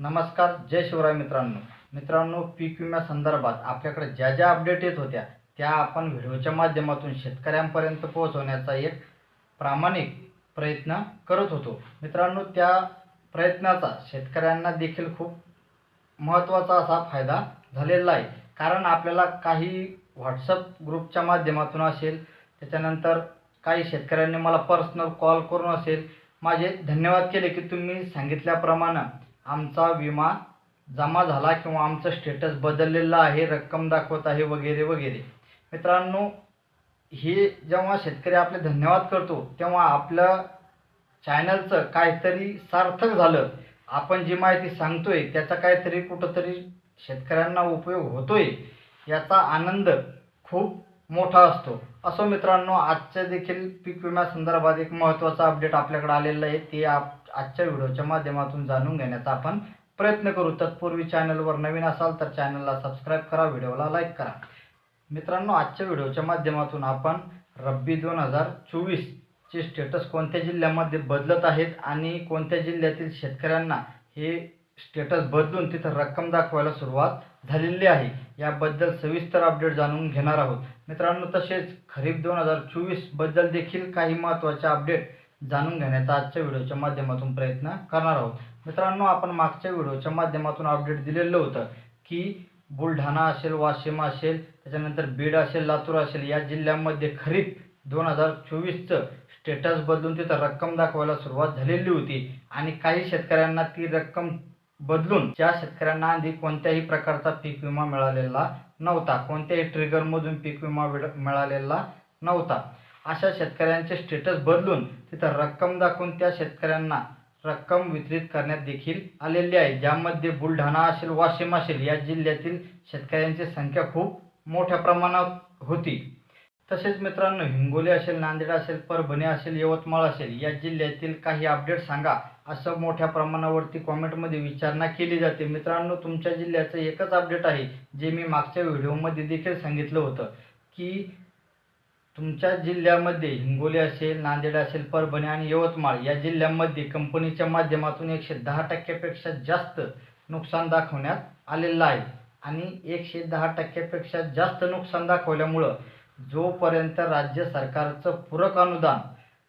नमस्कार जय शिवराय मित्रांनो. मित्रांनो पीक विम्या संदर्भात आपल्याकडे ज्या ज्या अपडेट येत होत्या त्या आपण व्हिडिओच्या माध्यमातून शेतकऱ्यांपर्यंत पोहोचवण्याचा एक प्रामाणिक प्रयत्न करत होतो. मित्रांनो त्या प्रयत्नाचा शेतकऱ्यांना देखील खूप महत्त्वाचा असा फायदा झालेला आहे. कारण आपल्याला काही व्हॉट्सअप ग्रुपच्या माध्यमातून असेल त्याच्यानंतर काही शेतकऱ्यांनी मला पर्सनल कॉल करून असेल माझे धन्यवाद केले की तुम्ही सांगितल्याप्रमाणे आमचा विमा जमा झाला किंवा आमचं स्टेटस बदललेलं आहे रक्कम दाखवत आहे वगैरे वगैरे. मित्रांनो हे जेव्हा शेतकरी आपले धन्यवाद करतो तेव्हा आपलं चॅनलचं काहीतरी सार्थक झालं. आपण जी माहिती सांगतोय त्याचा काहीतरी कुठंतरी शेतकऱ्यांना उपयोग होतोय याचा आनंद खूप मोठा असतो. असो मित्रांनो आजच्या देखील पीक विम्या संदर्भात एक महत्त्वाचा अपडेट आपल्याकडे आलेलं आहे. ते आप आजच्या व्हिडिओच्या माध्यमातून जाणून घेण्याचा आपण प्रयत्न करू. तत्पूर्वी चॅनलवर नवीन असाल तर चॅनलला सबस्क्राईब करा व्हिडिओला लाईक करा. मित्रांनो आजच्या व्हिडिओच्या माध्यमातून आपण रब्बी दोन हजार चोवीसचे स्टेटस कोणत्या जिल्ह्यामध्ये बदलत आहेत आणि कोणत्या जिल्ह्यातील शेतकऱ्यांना हे स्टेटस बदलून तिथं रक्कम दाखवायला सुरुवात झालेली आहे. याबद्दल सविस्तर अपडेट जाणून घेणार आहोत. मित्रांनो तसेच खरीप दोन हजार चोवीसबद्दल देखील काही महत्त्वाचे अपडेट जाणून घेण्याचा आजच्या व्हिडिओच्या माध्यमातून प्रयत्न करणार आहोत. मित्रांनो आपण मागच्या व्हिडिओच्या माध्यमातून अपडेट दिलेलं होतं की बुलढाणा असेल वाशिम असेल त्याच्यानंतर बीड असेल लातूर असेल या जिल्ह्यांमध्ये खरीप दोन हजार चोवीसचं स्टेटस बदलून तिथं रक्कम दाखवायला सुरुवात झालेली होती. आणि काही शेतकऱ्यांना ती रक्कम बदलून ज्या शेतकऱ्यांना आधी कोणत्याही प्रकारचा पीक विमा मिळालेला नव्हता कोणत्याही ट्रिगरमधून पीक विमा मिळालेला नव्हता. अशा शेतकऱ्यांचे स्टेटस बदलून तिथं रक्कम दाखवून त्या शेतकऱ्यांना रक्कम वितरित करण्यात देखील आलेली आहे. ज्यामध्ये बुलढाणा असेल वाशिम असेल या जिल्ह्यातील शेतकऱ्यांची संख्या खूप मोठ्या प्रमाणात होती. तसेच मित्रांनो हिंगोली असेल नांदेड असेल परभणी असेल यवतमाळ असेल या जिल्ह्यातील काही अपडेट सांगा. असं मोठ्या प्रमाणावरती कॉमेंटमध्ये विचारणा केली जाते. मित्रांनो तुमच्या जिल्ह्याचं एकच अपडेट आहे जे मी मागच्या व्हिडिओमध्ये देखील सांगितलं होतं की तुमच्या जिल्ह्यामध्ये हिंगोली असेल नांदेड असेल परभणी आणि यवतमाळ या जिल्ह्यांमध्ये कंपनीच्या माध्यमातून एकशे दहा टक्क्यापेक्षा जास्त नुकसान दाखवण्यात आलेलं आहे. आणि एकशे दहा टक्क्यापेक्षा जास्त नुकसान दाखवल्यामुळं जोपर्यंत राज्य सरकारचं पूरक अनुदान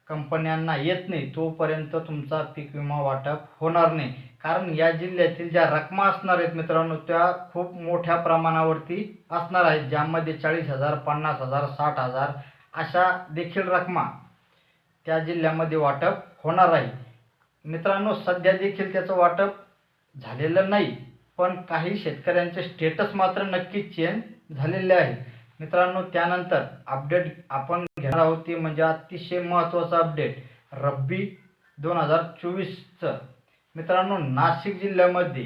कंपन्यांना येत नाही तोपर्यंत तुमचा पीक विमा वाटप होणार नाही. कारण या जिल्ह्यातील ज्या रकमा असणार आहेत मित्रांनो त्या खूप मोठ्या प्रमाणावरती असणार आहेत ज्यामध्ये चाळीस हजार पन्नास हजार साठ हजार अशा देखील रकमा त्या जिल्ह्यामध्ये वाटप होणार आहे. मित्रांनो सध्या देखील त्याचं वाटप झालेलं नाही पण काही शेतकऱ्यांचे स्टेटस मात्र नक्कीच चेंज झालेले आहे. मित्रांनो त्यानंतर अपडेट आपण घेणार आहोत. ते म्हणजे अतिशय महत्त्वाचं अपडेट रब्बी दोन हजार चोवीसचं. मित्रांनो नाशिक जिल्ह्यामध्ये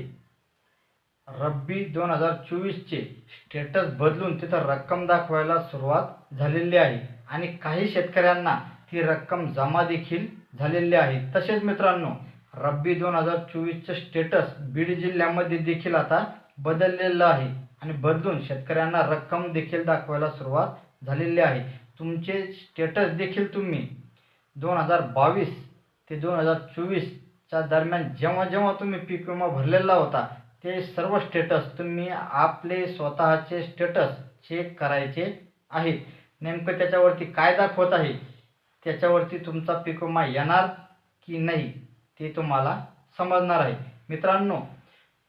रब्बी दोन हजार चोवीसचे स्टेटस बदलून तिथं रक्कम दाखवायला सुरुवात झालेली आहे. आणि काही शेतकऱ्यांना ती रक्कम जमा देखील झालेली आहे. तसेच मित्रांनो रब्बी दोन हजार चोवीसचं स्टेटस बीड जिल्ह्यामध्ये देखील आता बदललेलं आहे. आणि बदलून शेतकऱ्यांना रक्कम देखील दाखवायला सुरुवात झालेली आहे. तुमचे स्टेटस देखील तुम्ही दोन हजार बावीस ते दोन हजार चोवीसच्या दरम्यान जेव्हा जेव्हा तुम्ही पीक विमा भरलेला होता ते सर्व स्टेटस तुम्ही आपले स्वतःचे स्टेटस चेक करायचे आहे नेमकं त्याच्यावरती काय दाखवत आहे? त्याच्यावरती तुमचा पीक विमा येणार की नाही ते तुम्हाला समजणार आहे. मित्रांनो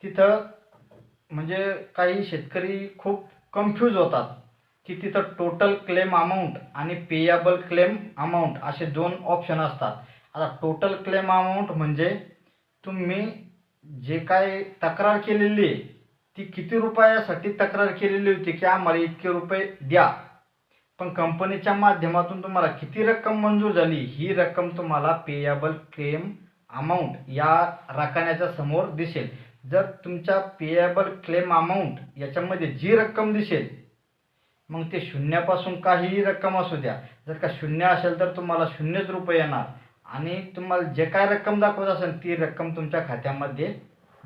तिथं म्हणजे काही शेतकरी खूप कन्फ्यूज होतात की तिथं टोटल क्लेम अमाऊंट आणि पेयबल क्लेम अमाऊंट असे दोन ऑप्शन असतात. आता टोटल क्लेम अमाऊंट म्हणजे तुम्ही जे काय तक्रार केलेली आहे ती किती रुपयासाठी तक्रार केलेली होती की आम्हाला इतके रुपये द्या. पण कंपनीच्या माध्यमातून तुम्हाला किती रक्कम मंजूर झाली ही रक्कम तुम्हाला पेयबल क्लेम अमाऊंट या रकान्याच्या समोर दिसेल. जर तुमच्या पेएबल क्लेम अमाऊंट याच्यामध्ये जी रक्कम दिसेल मग ते शून्यापासून काहीही रक्कम असू द्या. जर का शून्य असेल तर तुम्हाला शून्यच रुपये येणार. आणि तुम्हाला जे काय रक्कम दाखवत असेल ती रक्कम तुमच्या खात्यामध्ये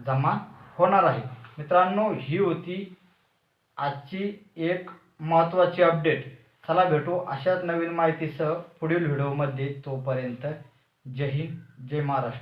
जमा होणार आहे. मित्रांनो ही होती आजची एक महत्त्वाची अपडेट चला भेटू अशाच नवीन माहितीसह पुढील व्हिडिओमध्ये तोपर्यंत जय हिंद जय महाराष्ट्र.